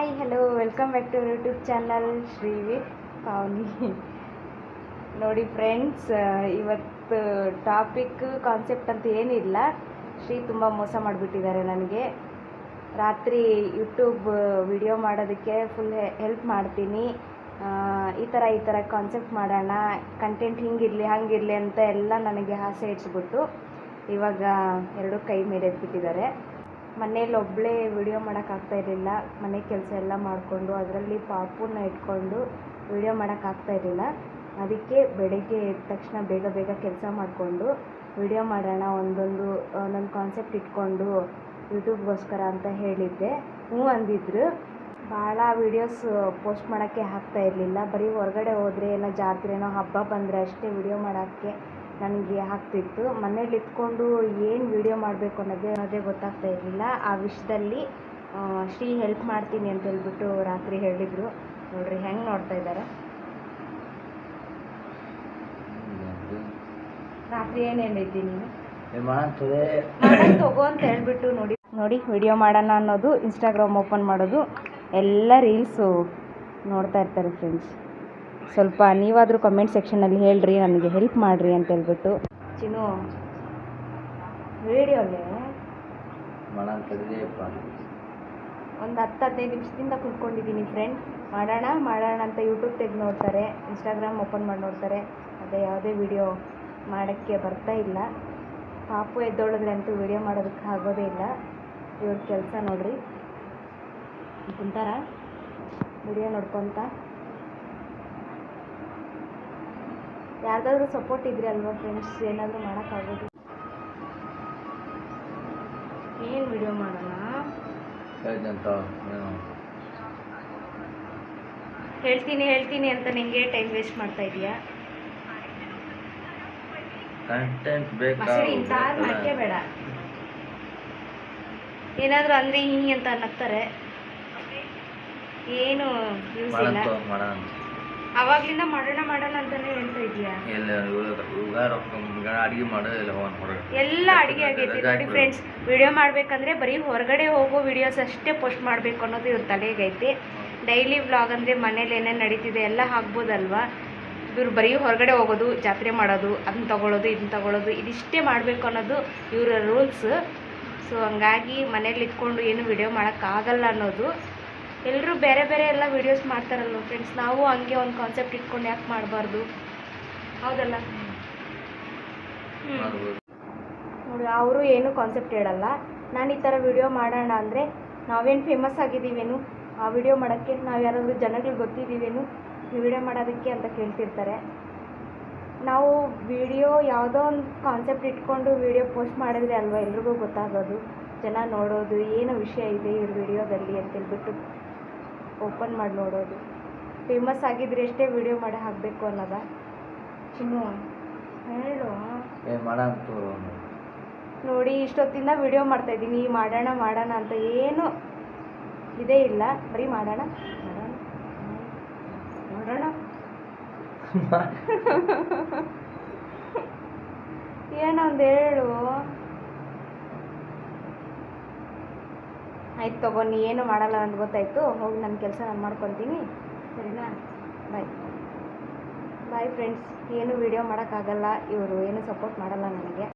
Hi hello welcome back to YouTube channel Sri with Pavani ನೋಡಿ friends ಇವತ್ತು topic concept ಅಂತ ಏನಿಲ್ಲ. ಶ್ರೀ ತುಂಬ ಮೋಸ ಮಾಡಿಬಿಟ್ಟಿದ್ದಾರೆ ನನಗೆ. ರಾತ್ರಿ ಯೂಟ್ಯೂಬ್ ವಿಡಿಯೋ ಮಾಡೋದಕ್ಕೆ ಫುಲ್ ಹೆಲ್ಪ್ ಮಾಡ್ತೀನಿ. ಈ ಥರ ಈ ಥರ ಕಾನ್ಸೆಪ್ಟ್ ಮಾಡೋಣ. ಕಂಟೆಂಟ್ ಹಿಂಗಿರಲಿ, ಹಂಗಿರಲಿ ಅಂತ ಎಲ್ಲ ನನಗೆ ಆಸೆ ಇಡ್ಸ್ಬಿಟ್ಟು ಇವಾಗ ಎರಡು ಕೈ ಮೇಲೆ ಎತ್ಬಿಟ್ಟಿದ್ದಾರೆ ಮನೇಲಿ ಒಬ್ಬಳೇ ವಿಡಿಯೋ ಮಾಡೋಕ್ಕಾಗ್ತಾ ಇರಲಿಲ್ಲ. ಮನೆ ಕೆಲಸ ಎಲ್ಲ ಮಾಡಿಕೊಂಡು ಅದರಲ್ಲಿ ಪಾಪುನ ಇಟ್ಕೊಂಡು ವಿಡಿಯೋ ಮಾಡೋಕ್ಕಾಗ್ತಾ ಇರಲಿಲ್ಲ. ಅದಕ್ಕೆ ಬೆಳಗ್ಗೆ ಎದ್ದ ತಕ್ಷಣ ಬೇಗ ಬೇಗ ಕೆಲಸ ಮಾಡಿಕೊಂಡು ವಿಡಿಯೋ ಮಾಡೋಣ ಒಂದೊಂದು ಒಂದೊಂದು ಕಾನ್ಸೆಪ್ಟ್ ಇಟ್ಕೊಂಡು ಯೂಟ್ಯೂಬ್ಗೋಸ್ಕರ ಅಂತ ಹೇಳಿದ್ದೆ. ಹ್ಞೂ ಅಂದಿದ್ರು. ಭಾಳ ವೀಡಿಯೋಸ್ ಪೋಸ್ಟ್ ಮಾಡೋಕ್ಕೆ ಆಗ್ತಾ ಇರಲಿಲ್ಲ. ಬರೀ ಹೊರಗಡೆ ಹೋದರೆ ಏನೋ ಜಾತ್ರೆನೋ ಹಬ್ಬ ಬಂದರೆ ಅಷ್ಟೇ ವಿಡಿಯೋ ಮಾಡೋಕ್ಕೆ ನನಗೆ ಆಗ್ತಿತ್ತು. ಮನೇಲಿ ಇದ್ಕೊಂಡು ಏನು ವಿಡಿಯೋ ಮಾಡಬೇಕು ಅನ್ನೋದೇ ಅನ್ನೋದೇ ಗೊತ್ತಾಗ್ತಾ ಇರಲಿಲ್ಲ. ಆ ವಿಷಯದಲ್ಲಿ ಶ್ರೀ ಹೆಲ್ಪ್ ಮಾಡ್ತೀನಿ ಅಂತ ಹೇಳ್ಬಿಟ್ಟು ರಾತ್ರಿ ಹೇಳಿದರು. ನೋಡ್ರಿ ಹೆಂಗೆ ನೋಡ್ತಾ ಇದ್ದಾರೆ? ರಾತ್ರಿ ಏನು ಹೇಳಿದ್ದಿ ನೀನು? ತಗೋ ಅಂತ ಹೇಳ್ಬಿಟ್ಟು ನೋಡಿ. ನೋಡಿ ವಿಡಿಯೋ ಮಾಡೋಣ ಅನ್ನೋದು ಇನ್ಸ್ಟಾಗ್ರಾಮ್ ಓಪನ್ ಮಾಡೋದು. ಎಲ್ಲ ರೀಲ್ಸು ನೋಡ್ತಾ ಇರ್ತಾರೆ ಫ್ರೆಂಡ್ಸ್ ಸ್ವಲ್ಪ ನೀವಾದರೂ ಕಮೆಂಟ್ ಸೆಕ್ಷನಲ್ಲಿ ಹೇಳ್ರಿ ನನಗೆ ಹೆಲ್ಪ್ ಮಾಡಿರಿ ಅಂತ ಹೇಳ್ಬಿಟ್ಟು. ಚಿನ್ನು ರೇಡಿಯೋಗೆ ಒಂದು ಹತ್ತು ಹದಿನೈದು ನಿಮಿಷದಿಂದ ಕುತ್ಕೊಂಡಿದ್ದೀನಿ ಫ್ರೆಂಡ್ ಮಾಡೋಣ ಮಾಡೋಣ ಅಂತ ಯೂಟ್ಯೂಬ್ ತೆಗೆದು ನೋಡ್ತಾರೆ ಇನ್ಸ್ಟಾಗ್ರಾಮ್ ಓಪನ್ ಮಾಡಿ ನೋಡ್ತಾರೆ. ಅದೇ ಯಾವುದೇ ವಿಡಿಯೋ ಮಾಡೋಕ್ಕೆ ಬರ್ತಾ ಇಲ್ಲ. ಪಾಪು ಎದ್ದೊಳದ್ರೆ ಅಂತೂ ವಿಡಿಯೋ ಮಾಡೋದಕ್ಕೆ ಆಗೋದೇ ಇಲ್ಲ. ಇವ್ರ ಕೆಲಸ ನೋಡ್ರಿ. ಕುಂತಾರ? ವಿಡಿಯೋ ನೋಡ್ಕೊತ. ಯಾರ್ದಾದ್ರೂ ಸಪೋರ್ಟ್ ಇದ್ರೆ ಅಲ್ವಾ ಫ್ರೆಂಡ್ಸ್ ಏನಾದರೂ ಮಾಡೋಕ್ಕಾಗೋದು ಏನು ವಿಡಿಯೋ ಮಾಡೋಣ? ಹೇಳ್ತೀನಿ ಹೇಳ್ತೀನಿ ಅಂತ ನಿಂಗೆ ಟೈಮ್ ವೇಸ್ಟ್ ಮಾಡ್ತಾ ಇದೀಯಾ ಕಂಟೆಂಟ್ ಮಾಡಕ್ಕೆ ಬೇಡ. ಏನಾದರೂ ಅಂದ್ರೆ ಹಿಂಗೆ ಅಂತ ಅನ್ನಕ್ತಾರೆ ಏನು ಯೂಸ್ ಇಲ್ಲ. ಅವಾಗ್ಲಿಂದ ಮಾಡೋಣ ಮಾಡೋಣ ಅಂತಾನೆ ಹೇಳ್ತಾ ಇದೀಯಾ ಅಡಿಗೆ ಮಾಡೋ ಹೋಗೋಣ ಹೊರಗೆ ಎಲ್ಲ ಅಡಿಗೆ ಆಗೈತಿ. ನೋಡಿ ಫ್ರೆಂಡ್ಸ್ ವಿಡಿಯೋ ಮಾಡ್ಬೇಕಂದ್ರೆ ಬರೀ ಹೊರಗಡೆ ಹೋಗೋ ವಿಡಿಯೋಸ್ ಅಷ್ಟೇ ಪೋಸ್ಟ್ ಮಾಡಬೇಕು ಅನ್ನೋದು ಇವ್ರ ತಲೆಗೈತಿ. ಡೈಲಿ ವ್ಲಾಗ್ ಅಂದರೆ ಮನೇಲಿ ಏನೇನು ನಡೀತಿದೆ ಎಲ್ಲ ಹಾಕ್ಬೋದಲ್ವಾ? ಇವ್ರು ಬರೀ ಹೊರಗಡೆ ಹೋಗೋದು ಜಾತ್ರೆ ಮಾಡೋದು ಅದನ್ನ ತಗೊಳ್ಳೋದು ಇದನ್ನ ತಗೊಳ್ಳೋದು ಇದಿಷ್ಟೇ ಮಾಡಬೇಕು ಅನ್ನೋದು ಇವರ ರೂಲ್ಸ್ ಸೊ ಹಂಗಾಗಿ ಮನೇಲಿ ಇಟ್ಕೊಂಡು ಏನು ವಿಡಿಯೋ ಮಾಡೋಕ್ಕಾಗಲ್ಲ ಅನ್ನೋದು ಎಲ್ಲರೂ ಬೇರೆ ಬೇರೆ ಎಲ್ಲ ವೀಡಿಯೋಸ್ ಮಾಡ್ತಾರಲ್ವ ಫ್ರೆಂಡ್ಸ್ ನಾವು ಹಂಗೆ ಒಂದು ಕಾನ್ಸೆಪ್ಟ್ ಇಟ್ಕೊಂಡು ಯಾಕೆ ಮಾಡಬಾರ್ದು? ಹೌದಲ್ಲ? ನೋಡಿ ಅವರು ಏನು ಕಾನ್ಸೆಪ್ಟ್ ಹೇಳಲ್ಲ. ನಾನು ಈ ಥರ ವಿಡಿಯೋ ಮಾಡೋಣ ಅಂದರೆ ನಾವೇನು ಫೇಮಸ್ ಆಗಿದ್ದೀವೇನು? ಆ ವಿಡಿಯೋ ಮಾಡೋಕ್ಕೆ ನಾವು ಯಾರಾದರೂ ಜನಗಳು ಗೊತ್ತಿದ್ದೀವೇನು? ಈ ವಿಡಿಯೋ ಮಾಡೋದಕ್ಕೆ ಅಂತ ಕೇಳ್ತಿರ್ತಾರೆ. ನಾವು ವಿಡಿಯೋ ಯಾವುದೋ ಒಂದು ಕಾನ್ಸೆಪ್ಟ್ ಇಟ್ಕೊಂಡು ವಿಡಿಯೋ ಪೋಸ್ಟ್ ಮಾಡಿದ್ರೆ ಅಲ್ವಾ ಎಲ್ರಿಗೂ ಗೊತ್ತಾಗೋದು? ಜನ ನೋಡೋದು ಏನು ವಿಷಯ ಇದೆ ಇವ್ರ ವಿಡಿಯೋದಲ್ಲಿ ಅಂತೇಳ್ಬಿಟ್ಟು ಓಪನ್ ಮಾಡಿ ನೋಡೋದು. ಫೇಮಸ್ ಆಗಿದ್ರೆ ಎಷ್ಟೇ ವಿಡಿಯೋ ಮಾಡಿ ಹಾಕಬೇಕು ಅನ್ನೋದ. ಚಿನ್ನು ಹೇಳು. ನೋಡಿ ಇಷ್ಟೊತ್ತಿಂದ ವಿಡಿಯೋ ಮಾಡ್ತಾ ಇದ್ದೀನಿ. ಮಾಡೋಣ ಮಾಡೋಣ ಅಂತ ಏನು ಇದೇ ಇಲ್ಲ. ಬರೀ ಮಾಡೋಣ ಮಾಡೋಣ ನೋಡೋಣ ಏನೊಂದು ಹೇಳು. ಆಯ್ತು ತಗೋ, ನೀ ಏನು ಮಾಡಲ್ಲ ಅಂತ ಗೊತ್ತಾಯ್ತು. ಹೋಗಿ ನನ್ನ ಕೆಲಸ ನಾನು ಮಾಡ್ಕೊತೀನಿ. ಸರಿನಾ? ಬಾಯ್ ಬಾಯ್ ಫ್ರೆಂಡ್ಸ್ ಏನು ವಿಡಿಯೋ ಮಾಡೋಕ್ಕಾಗಲ್ಲ. ಇವರು ಏನು ಸಪೋರ್ಟ್ ಮಾಡಲ್ಲ ನನಗೆ.